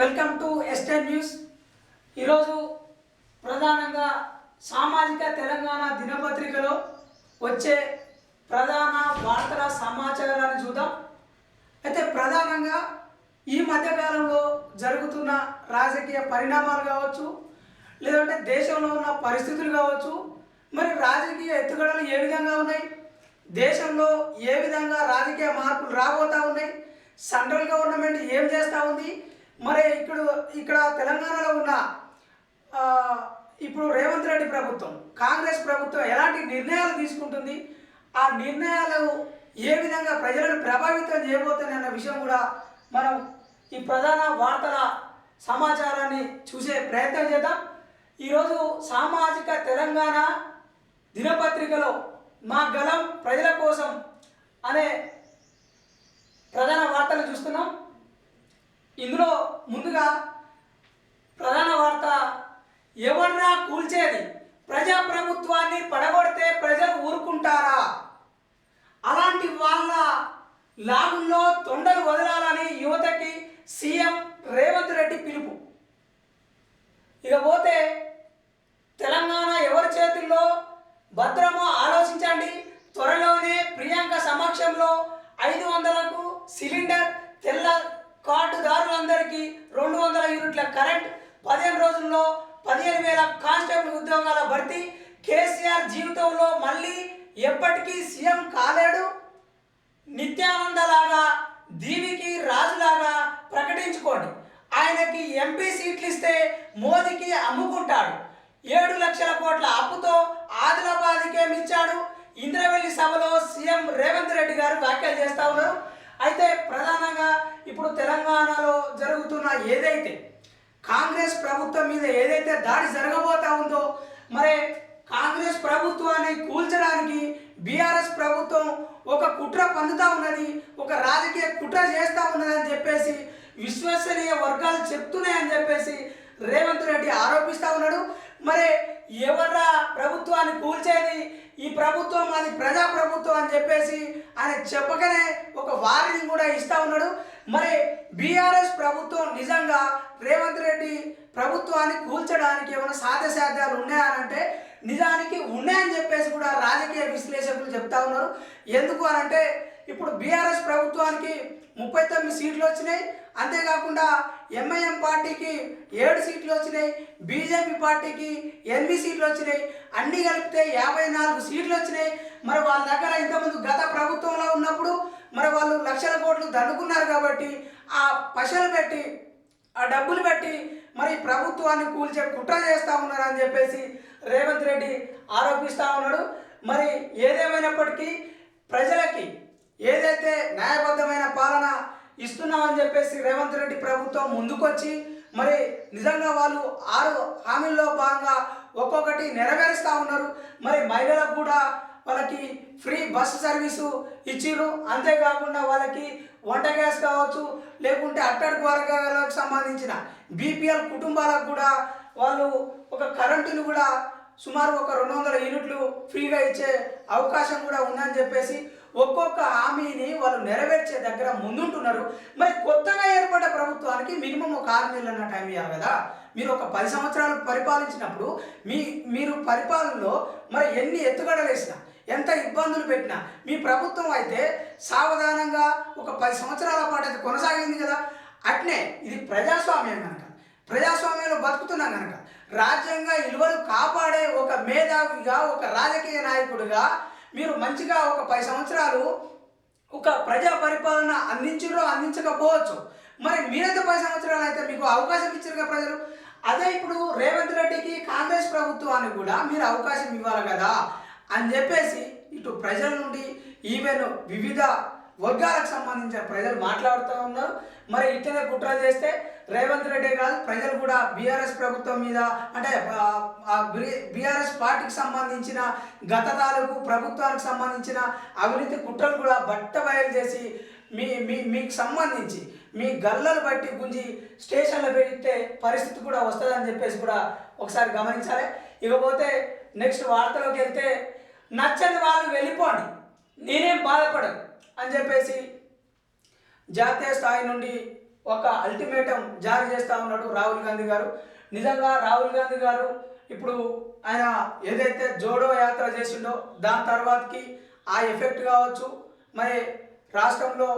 Welcome to estate news. ఈరోజు ప్రధానంగా సామాజిక తెలంగాణ దినపత్రికలో వచ్చే ప్రధాన వార్తల సమాచారాన్ని చూద్దాం. అయితే ప్రధానంగా ఈ మధ్యకాలంలో జరుగుతున్న రాజకీయ పరిణామాలు కావచ్చు లేదంటే దేశంలో ఉన్న పరిస్థితులు కావచ్చు మరి రాజకీయ ఎత్తుగడలు ఏ విధంగా ఉన్నాయి దేశంలో ఏ విధంగా రాజకీయ మార్పులు రాబోతా ఉన్నాయి సెంట్రల్ గవర్నమెంట్ ఏం చేస్తూ ఉంది మరి ఇక్కడ ఇక్కడ తెలంగాణలో ఉన్న ఇప్పుడు రేవంత్ రెడ్డి ప్రభుత్వం కాంగ్రెస్ ప్రభుత్వం ఎలాంటి నిర్ణయాలు తీసుకుంటుంది? ఆ నిర్ణయాలు ఏ విధంగా ప్రజలను ప్రభావితం చేయబోతుంది అన్న విషయం కూడా మనం ఈ ప్రధాన వార్తల సమాచారాన్ని చూసే ప్రయత్నం చేద్దాం. ఈరోజు సామాజిక తెలంగాణ దినపత్రికలో మా గలం ప్రజల కోసం అనే ప్రధాన వార్తలు చూస్తున్నాం. ఇందులో ముందుగా ప్రధాన వార్త ఎవర్రా కూల్చేది? ప్రజాప్రభుత్వాన్ని పడగొడితే ప్రజలు ఊరుకుంటారా? అలాంటి వాళ్ళ లాగుల్లో తొండలు వదలాలని యువతకి సీఎం రేవంత్ రెడ్డి పిలుపు. ఇక పోతే తెలంగాణ ఎవరి చేతుల్లో? భద్రమో ఆలోచించండి. త్వరలోనే ప్రియాంక సమక్షంలో ఐదు వందలకు సిలిండర్ తెల్ల కార్డుదారులందరికీ రెండు వందల యూనిట్ల కరెంట్ పదిహేను రోజుల్లో పదిహేను వేల కానిస్టేబుల్ ఉద్యోగాల భర్తీ కేసీఆర్ జీవితంలో మళ్ళీ ఎప్పటికీ సీఎం కాలేడు. నిత్యానందలాగా దీవికి రాజులాగా ప్రకటించుకోండి. ఆయనకి ఎంపీ సీట్లు ఇస్తే మోదీకి అమ్ముకుంటాడు. ఏడు లక్షల కోట్ల అప్పుతో ఆదిలాబాద్కే ఇచ్చాడు ఇంద్రవెల్లి సభలో సీఎం రేవంత్ రెడ్డి గారు వ్యాఖ్యలు చేస్తూ ఉన్నారు. అయితే ప్రధానంగా ఇప్పుడు తెలంగాణలో జరుగుతున్న ఏదైతే కాంగ్రెస్ ప్రభుత్వం మీద ఏదైతే దాడి జరగబోతా ఉందో మరి కాంగ్రెస్ ప్రభుత్వాన్ని కూల్చడానికి బీఆర్ఎస్ ప్రభుత్వం ఒక కుట్ర పన్నుతా ఉన్నది ఒక రాజకీయ కుట్ర చేస్తూ ఉన్నది అని చెప్పేసి విశ్వసనీయ వర్గాలు చెప్తున్నాయని చెప్పేసి రేవంత్ రెడ్డి ఆరోపిస్తూ ఉన్నాడు. మరి ఎవర్రా ప్రభుత్వాన్ని కూల్చేది? ఈ ప్రభుత్వం అది ప్రజా ప్రభుత్వం అని చెప్పేసి ఆయన చెప్పగానే ఒక వారిని కూడా ఇస్తా ఉన్నాడు. మరి బీఆర్ఎస్ ప్రభుత్వం నిజంగా రేవంత్ రెడ్డి ప్రభుత్వాన్ని కూల్చడానికి ఏమైనా సాధ్యసాధ్యాలు ఉన్నాయనంటే నిజానికి ఉన్నాయని చెప్పేసి కూడా రాజకీయ విశ్లేషకులు చెప్తా ఉన్నారు. ఎందుకు అనంటే ఇప్పుడు బీఆర్ఎస్ ప్రభుత్వానికి ముప్పై తొమ్మిది సీట్లు వచ్చినాయి. అంతేకాకుండా ఎంఐఎం పార్టీకి ఏడు సీట్లు వచ్చినాయి. బీజేపీ పార్టీకి ఎనిమిది సీట్లు వచ్చినాయి. అన్నీ కలిపితే యాభై నాలుగు సీట్లు వచ్చినాయి. మరి వాళ్ళ దగ్గర ఇంతకుముందు గత ప్రభుత్వంలో ఉన్నప్పుడు మరి వాళ్ళు లక్షల కోట్లు దండుకున్నారు కాబట్టి ఆ పశలు పెట్టి ఆ డబ్బులు పెట్టి మరి ప్రభుత్వాన్ని కూల్చే కుట్ర చేస్తూ ఉన్నారు అని చెప్పేసి రేవంత్ రెడ్డి ఆరోపిస్తూ ఉన్నాడు. మరి ఏదేమైనప్పటికీ ప్రజలకి ఏదైతే న్యాయబద్ధమైన పాలన ఇస్తున్నామని చెప్పేసి రేవంత్ రెడ్డి ప్రభుత్వం ముందుకొచ్చి మరి నిజంగా వాళ్ళు ఆరు హామీల్లో భాగంగా ఒక్కొక్కటి నెరవేరుస్తూ ఉన్నారు. మరి మహిళలకు కూడా వాళ్ళకి ఫ్రీ బస్సు సర్వీసు ఇచ్చిర్రు. అంతేకాకుండా వాళ్ళకి వంట గ్యాస్ కావచ్చు లేకుంటే అట్టడుగు వర్గాలకు సంబంధించిన బీపీఎల్ కుటుంబాలకు కూడా వాళ్ళు ఒక కరెంటును కూడా సుమారు ఒక రెండు వందల యూనిట్లు ఫ్రీగా ఇచ్చే అవకాశం కూడా ఉందని చెప్పేసి ఒక్కొక్క హామీని వాళ్ళు నెరవేర్చే దగ్గర ముందుంటున్నారు. మరి కొత్తగా ఏర్పడ్డ ప్రభుత్వానికి మినిమం ఒక ఆరు నెలల టైం ఇవ్వాలి కదా. మీరు ఒక పది సంవత్సరాలు పరిపాలించినప్పుడు మీ మీరు పరిపాలనలో మరి ఎన్ని ఎత్తుగడలేసినా ఎంత ఇబ్బందులు పెట్టినా మీ ప్రభుత్వం అయితే సావధానంగా ఒక పది సంవత్సరాల పాటు అయితే కొనసాగింది కదా. అట్నే ఇది ప్రజాస్వామ్యం కనుక. ప్రజాస్వామ్యంలో బతుకుతున్నాం కనుక. రాజ్యాంగ విలువలు కాపాడే ఒక మేధావిగా ఒక రాజకీయ నాయకుడిగా మీరు మంచిగా ఒక పది సంవత్సరాలు ఒక ప్రజా పరిపాలన అందించరో అందించకపోవచ్చు. మరి మీరైతే పది సంవత్సరాలు అయితే మీకు అవకాశం ఇచ్చారు కదా ప్రజలు? అదే ఇప్పుడు రేవంత్ రెడ్డికి కాంగ్రెస్ ప్రభుత్వానికి కూడా మీరు అవకాశం ఇవ్వాలి కదా అని చెప్పేసి ఇటు ప్రజల నుండి ఈవెన్ వివిధ వర్గాలకు సంబంధించిన ప్రజలు మాట్లాడుతూ ఉన్నారు. మరి ఇట్లనే కుట్ర చేస్తే రేవంత్ రెడ్డి కాదు ప్రజలు కూడా బీఆర్ఎస్ ప్రభుత్వం మీద అంటే బీఆర్ఎస్ పార్టీకి సంబంధించిన గత తాలూకు ప్రభుత్వానికి సంబంధించిన అవినీతి కుట్రలు కూడా బట్ట బయలు చేసి మీ మీ మీకు సంబంధించి మీ గల్లలు బట్టి గుంజి స్టేషన్లో పెట్టే పరిస్థితి కూడా వస్తుందని చెప్పేసి కూడా ఒకసారి గమనించాలి. ఇకపోతే నెక్స్ట్ వార్తలోకి వెళ్తే నచ్చని వాళ్ళు వెళ్ళిపోండి నేనేం బాధపడను అని చెప్పేసి జాతీయ స్థాయి నుండి ఒక అల్టిమేటం జారీ చేస్తూ ఉన్నాడు రాహుల్ గాంధీ గారు. నిజంగా రాహుల్ గాంధీ గారు ఇప్పుడు ఆయన ఏదైతే జోడో యాత్ర చేసిండో దాని తర్వాతకి ఆ ఎఫెక్ట్ కావచ్చు. మరి రాష్ట్రంలో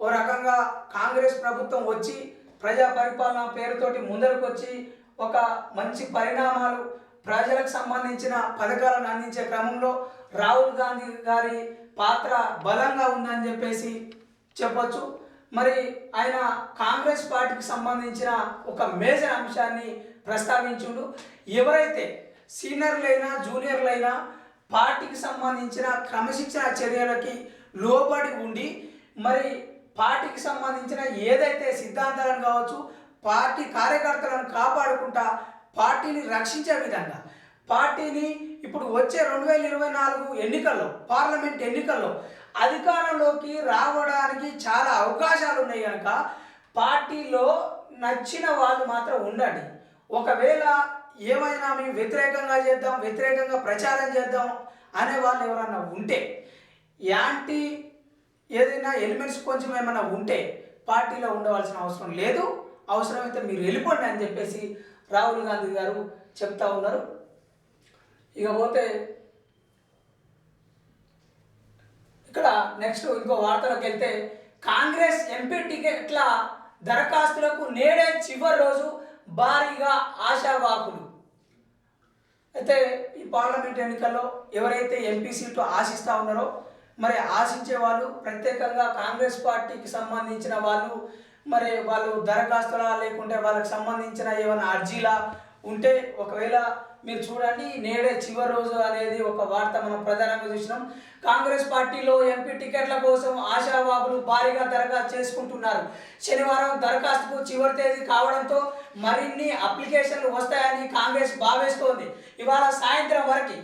ఓ రకంగా కాంగ్రెస్ ప్రభుత్వం వచ్చి ప్రజా పరిపాలన పేరుతోటి ముందరకు వచ్చి ఒక మంచి పరిణామాలు ప్రజలకు సంబంధించిన పథకాలను అందించే క్రమంలో రాహుల్ గాంధీ గారి పాత్ర బలంగా ఉందని చెప్పేసి చెప్పొచ్చు. మరి ఆయన కాంగ్రెస్ పార్టీకి సంబంధించిన ఒక మేజర్ అంశాన్ని ప్రస్తావించుడు. ఎవరైతే సీనియర్లైనా జూనియర్లైనా పార్టీకి సంబంధించిన క్రమశిక్షణ చర్యలకి లోబడి ఉండి మరి పార్టీకి సంబంధించిన ఏదైతే సిద్ధాంతాలను కావచ్చు పార్టీ కార్యకర్తలను కాపాడుకుంటా పార్టీని రక్షించే విధంగా పార్టీని ఇప్పుడు వచ్చే రెండు వేల ఇరవై నాలుగు ఎన్నికల్లో పార్లమెంట్ ఎన్నికల్లో అధికారంలోకి రావడానికి చాలా అవకాశాలు ఉన్నాయి కనుక పార్టీలో నచ్చిన వాళ్ళు మాత్రం ఉండండి. ఒకవేళ ఏమైనా మేము వ్యతిరేకంగా చేద్దాం వ్యతిరేకంగా ప్రచారం చేద్దాం అనే వాళ్ళు ఎవరన్నా ఉంటే యాంటీ ఏదైనా ఎలిమెంట్స్ కొంచెం ఏమైనా ఉంటే పార్టీలో ఉండవలసిన అవసరం లేదు. అవసరమైతే మీరు వెళ్ళిపోండి అని చెప్పేసి రాహుల్ గాంధీ గారు చెప్తా ఉన్నారు. ఇకపోతే ఇక్కడ నెక్స్ట్ ఇంకో వార్తలోకి వెళ్తే కాంగ్రెస్ ఎంపీ టికెట్ల దరఖాస్తులకు నేడే చివరి రోజు భారీగా ఆశావాకులు అయితే ఈ పార్లమెంట్ ఎన్నికల్లో ఎవరైతే ఎంపీ సీట్లు ఆశిస్తూ ఉన్నారో మరి ఆశించే వాళ్ళు ప్రత్యేకంగా కాంగ్రెస్ పార్టీకి సంబంధించిన వాళ్ళు మరి వాళ్ళు దరఖాస్తులా లేకుంటే వాళ్ళకి సంబంధించిన ఏమైనా అర్జీలా ఉంటే ఒకవేళ మీరు చూడండి నేడే చివరి రోజు అనేది ఒక వార్త మనం ప్రధానంగా చూసినాం. కాంగ్రెస్ పార్టీలో ఎంపీ టికెట్ల కోసం ఆశావాహులు భారీగా దరఖాస్తు చేసుకుంటున్నారు. శనివారం దరఖాస్తుకు చివరి తేదీ కావడంతో మరిన్ని అప్లికేషన్లు వస్తాయని కాంగ్రెస్ భావిస్తోంది. ఇవాళ సాయంత్రం వరకు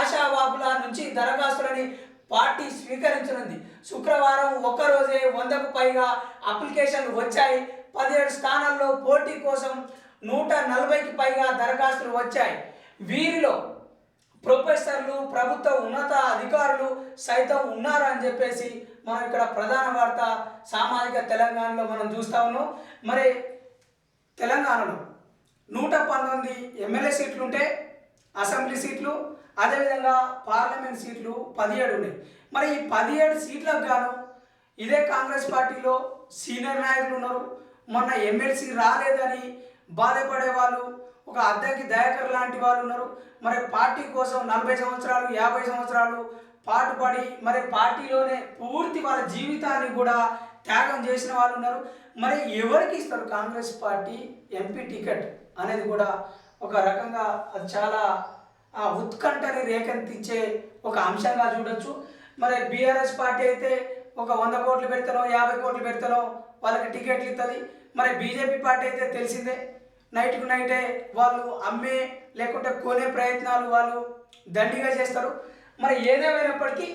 ఆశావాహుల నుంచి దరఖాస్తులని పార్టీ స్వీకరించనుంది. శుక్రవారం ఒక్కరోజే వందకు పైగా అప్లికేషన్లు వచ్చాయి. పదిహేడు స్థానాల్లో పోటీ కోసం నూట నలభైకి పైగా దరఖాస్తులు వచ్చాయి. వీరిలో ప్రొఫెసర్లు ప్రభుత్వ ఉన్నత అధికారులు సైతం ఉన్నారు అని చెప్పేసి మనం ఇక్కడ ప్రధాన వార్త సామాజిక తెలంగాణలో మనం చూస్తా ఉన్నాం. మరి తెలంగాణలో నూట పంతొమ్మిది ఎమ్మెల్యే సీట్లు ఉంటే అసెంబ్లీ సీట్లు అదేవిధంగా పార్లమెంట్ సీట్లు పదిహేడు ఉన్నాయి. మరి ఈ పదిహేడు సీట్లకు గాను ఇదే కాంగ్రెస్ పార్టీలో సీనియర్ నాయకులు ఉన్నారు. మొన్న ఎమ్మెల్సీ రాలేదని బాధపడే వాళ్ళు ఒక అద్దెకి దయాకర్ లాంటి వాళ్ళు ఉన్నారు. మరి పార్టీ కోసం నలభై సంవత్సరాలు యాభై సంవత్సరాలు పాటుపడి మరి పార్టీలోనే పూర్తి వాళ్ళ జీవితాన్ని కూడా త్యాగం చేసిన వాళ్ళు ఉన్నారు. మరి ఎవరికి ఇస్తారు కాంగ్రెస్ పార్టీ ఎంపీ టికెట్ అనేది కూడా ఒక రకంగా అది చాలా ఆ ఉత్కంఠని రేకెత్తించే ఒక అంశంగా చూడొచ్చు. మరి బీఆర్ఎస్ పార్టీ అయితే ఒక వంద కోట్లు పెడతానో యాభై కోట్లు పెడతానో వాళ్ళకి టికెట్లు ఇస్తుంది మరి బీజేపీ పార్టీ అయితే తెలిసిందే. నైట్కు నైటే వాళ్ళు అమ్మే లేకుంటే కొనే ప్రయత్నాలు వాళ్ళు దండిగా చేస్తారు. మరి ఏదేమైనప్పటికీ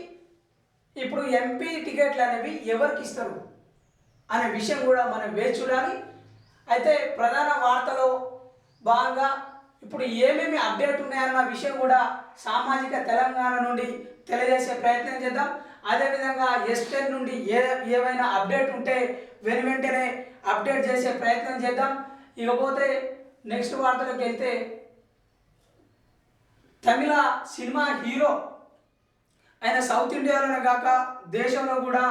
ఇప్పుడు ఎంపీ టికెట్లు అనేవి ఎవరికి ఇస్తారు అనే విషయం కూడా మనం వేచి చూడాలి. అయితే ప్రధాన వార్తలో భాగంగా ఇప్పుడు ఏమేమి అప్డేట్ ఉన్నాయన్న విషయం కూడా సామాజిక తెలంగాణ నుండి తెలియజేసే ప్రయత్నం చేద్దాం. అదేవిధంగా ఎస్టెన్ నుండి ఏ ఏవైనా అప్డేట్ ఉంటే వెను వెంటనే అప్డేట్ చేసే ప్రయత్నం చేద్దాం. ఇకపోతే నెక్స్ట్ వార్తలోకి వెళ్తే తమిళ సినిమా హీరో ఆయన సౌత్ ఇండియాలోనే కాక దేశంలో కూడా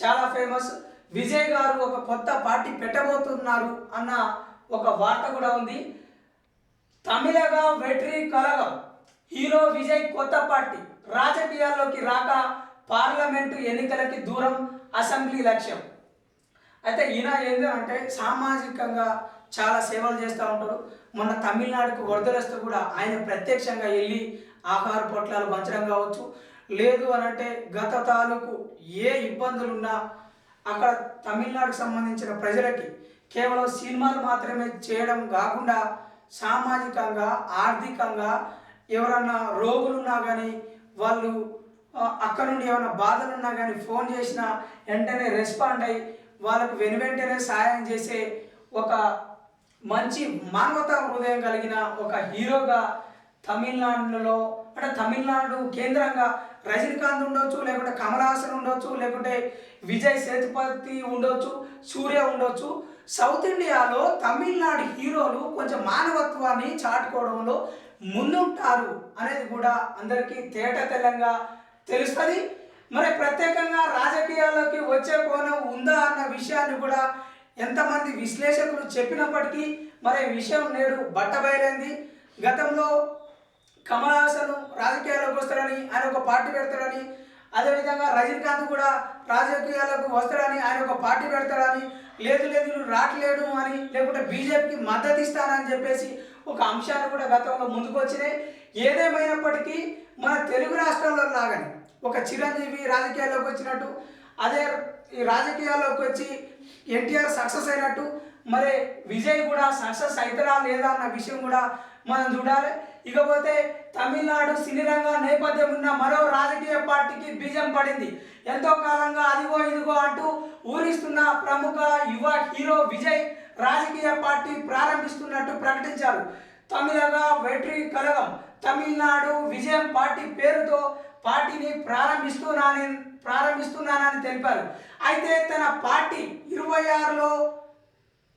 చాలా ఫేమస్. విజయ్ గారు ఒక కొత్త పార్టీ పెట్టబోతున్నారు అన్న ఒక వార్త కూడా ఉంది. తమిళగా వెట్రి కలగం. హీరో విజయ్ కొత్త పార్టీ. రాజకీయాల్లోకి రాక పార్లమెంటు ఎన్నికలకి దూరం అసెంబ్లీ లక్ష్యం. అయితే ఈయన ఏంటంటే అంటే సామాజికంగా చాలా సేవలు చేస్తూ ఉంటాడు మొన్న తమిళనాడుకు వరదలు కూడా ఆయన ప్రత్యక్షంగా వెళ్ళి ఆహార పొట్లాలు పంచడం కావచ్చు. లేదు అని అంటే గత తాలూకు ఏ ఇబ్బందులున్నా అక్కడ తమిళనాడుకు సంబంధించిన ప్రజలకి కేవలం సినిమాలు మాత్రమే చేయడం కాకుండా సామాజికంగా ఆర్థికంగా ఎవరన్నా రోగులున్నా కానీ వాళ్ళు అక్కడ నుండి ఏమైనా బాధలు ఉన్నా కానీ ఫోన్ చేసినా వెంటనే రెస్పాండ్ అయ్యి వాళ్ళకు వెను వెంటనే సాయం చేసే ఒక మంచి మానవతా హృదయం కలిగిన ఒక హీరోగా తమిళనాడులో అంటే తమిళనాడు కేంద్రంగా రజనీకాంత్ ఉండొచ్చు లేకుంటే కమల్ హాసన్ ఉండొచ్చు లేకుంటే విజయ్ సేతుపతి ఉండొచ్చు సూర్య ఉండొచ్చు. సౌత్ ఇండియాలో తమిళనాడు హీరోలు కొంచెం మానవత్వాన్ని చాటుకోవడంలో ముందుంటారు అనేది కూడా అందరికీ తేట తెల్లంగా తెలుస్తుంది. మరి ప్రత్యేకంగా రాజకీయాల్లోకి వచ్చే కోణం ఉందా అన్న విషయాన్ని కూడా ఎంతమంది విశ్లేషకులు చెప్పినప్పటికీ మరి విషయం నేడు బట్టబయలైంది గతంలో కమల్ హాసన్ రాజకీయాల్లోకి వస్తాడని ఆయన ఒక పార్టీ పెడతాడని అదేవిధంగా రజనీకాంత్ కూడా రాజకీయాలకు వస్తాడని ఆయన ఒక పార్టీ పెడతాడని లేదు లేదు నువ్వు అని లేకుంటే బీజేపీకి మద్దతు ఇస్తానని చెప్పేసి ఒక అంశాలు కూడా గతంలో ముందుకు వచ్చినాయి. ఏదేమైనప్పటికీ మన తెలుగు రాష్ట్రాల్లో లాగానే ఒక చిరంజీవి రాజకీయాల్లోకి వచ్చినట్టు అదే ఈ రాజకీయాల్లోకి వచ్చి ఎన్టీఆర్ సక్సెస్ అయినట్టు మరి విజయ్ కూడా సక్సెస్ అవుతారా లేదా అన్న విషయం కూడా మనం చూడాలి. ఇకపోతే తమిళనాడు సినీ రంగ నేపథ్యం ఉన్న మరో రాజకీయ పార్టీకి బీజం పడింది. ఎంతో కాలంగా అదిగో ఇదిగో అంటూ ఊరిస్తున్న ప్రముఖ యువ హీరో విజయ్ రాజకీయ పార్టీ ప్రారంభిస్తున్నట్టు ప్రకటించారు. తమిళగా వెట్రి కలగం. తమిళనాడు విజయం పార్టీ పేరుతో పార్టీని ప్రారంభిస్తున్నానని ప్రారంభిస్తున్నానని తెలిపారు. అయితే తన పార్టీ ఇరవై ఆరులో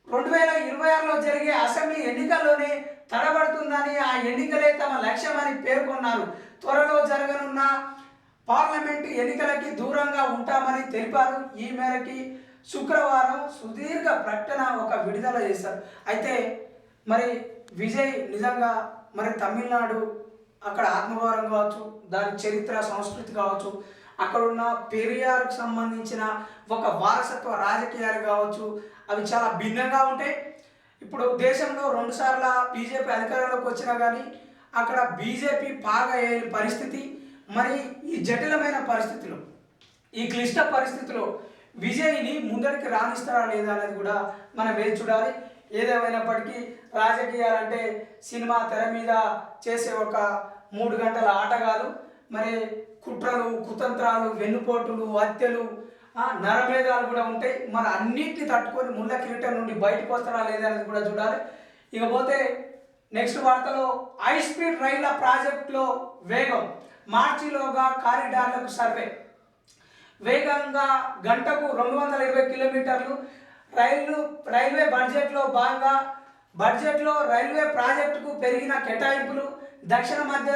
రెండు వేల ఇరవై ఆరులో జరిగే అసెంబ్లీ ఎన్నికల్లోనే తడబడుతుందని ఆ ఎన్నికలే తమ లక్ష్యమని పేర్కొన్నారు. త్వరలో జరగనున్న పార్లమెంటు ఎన్నికలకి దూరంగా ఉంటామని తెలిపారు. ఈ మేరకి శుక్రవారం సుదీర్ఘ ప్రకటన ఒక విడుదల చేశారు. అయితే మరి విజయ్ నిజంగా మరి తమిళనాడు అక్కడ ఆత్మగౌరవం కావచ్చు దాని చరిత్ర సంస్కృతి కావచ్చు అక్కడ ఉన్న పెరియార్కు సంబంధించిన ఒక వారసత్వ రాజకీయాలు కావచ్చు అవి చాలా భిన్నంగా ఉంటాయి. ఇప్పుడు దేశంలో రెండు సార్ల బీజేపీ అధికారంలోకి వచ్చినా కానీ అక్కడ బీజేపీ బాగా అయ్యే పరిస్థితి మరి ఈ జటిలమైన పరిస్థితిలో ఈ క్లిష్ట పరిస్థితిలో విజయ్ని ముందరికి రాణిస్తారా లేదా అనేది కూడా మనం వేచి చూడాలి. ఏదేమైనప్పటికీ రాజకీయాలంటే సినిమా తెర మీద చేసే ఒక మూడు గంటల ఆట కాదు మరి కుట్రలు కుతంత్రాలు వెన్నుపోటులు హత్యలు నరమేధాలు కూడా ఉంటాయి. మరి అన్నిటిని తట్టుకొని ముళ్ళ కిరీటం నుండి బయటకు వస్తారా లేదా అనేది కూడా చూడాలి. ఇకపోతే నెక్స్ట్ వార్తలో హై స్పీడ్ రైళ్ళ ప్రాజెక్టులో వేగం. మార్చిలోగా కారిడార్లకు సర్వే. వేగంగా గంటకు రెండు వందల ఇరవై కిలోమీటర్లు. రైలు రైల్వే బడ్జెట్లో భాగంగా బడ్జెట్లో రైల్వే ప్రాజెక్టుకు పెరిగిన కేటాయింపులు. దక్షిణ మధ్య